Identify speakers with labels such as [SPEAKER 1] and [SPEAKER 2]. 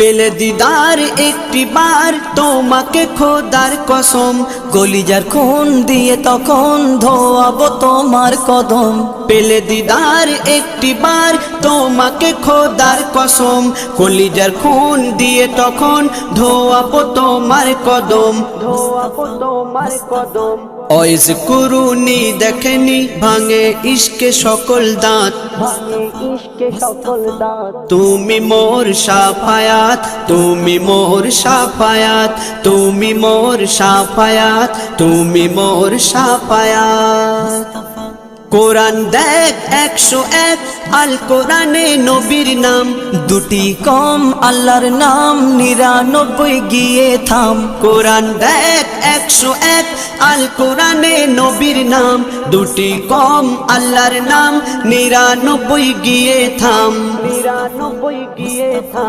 [SPEAKER 1] পেলে দিদার, একটি বার তোমাকে খোদার কসম কলিজার খুন দিয়ে তখন ধোয়াবো তোমার কদম। পেলে দিদার, একটি বার তোমাকে খোদার কসম কলিজার খুন দিয়ে তখন ধোয়াবো তোমার কদম। ধোয়াবো তোমার কদম। অয়েস কুরুনি দেখেনি, ভাঙে ইশকে সকল দাঁত। ইস্কে সকল দাঁত। তুমি মোর সাফায়াত, তুমি মোর সাফায়াত, তুমি মোর সাফায়াত, তুমি মোর সাফায়াত। কোরআন দেখ একশো এক, আল কোরআনে নবীর নাম। দুটি কম আল্লাহর নাম, নিরানব্বই গিয়ে থাম। কোরআন দেখ একশো এক, আল কোরআনে নবীর নাম। দুটি কম আল্লাহর নাম, নিরানব্বই গিয়ে থাম। নিরানব্বই গিয়ে থাম।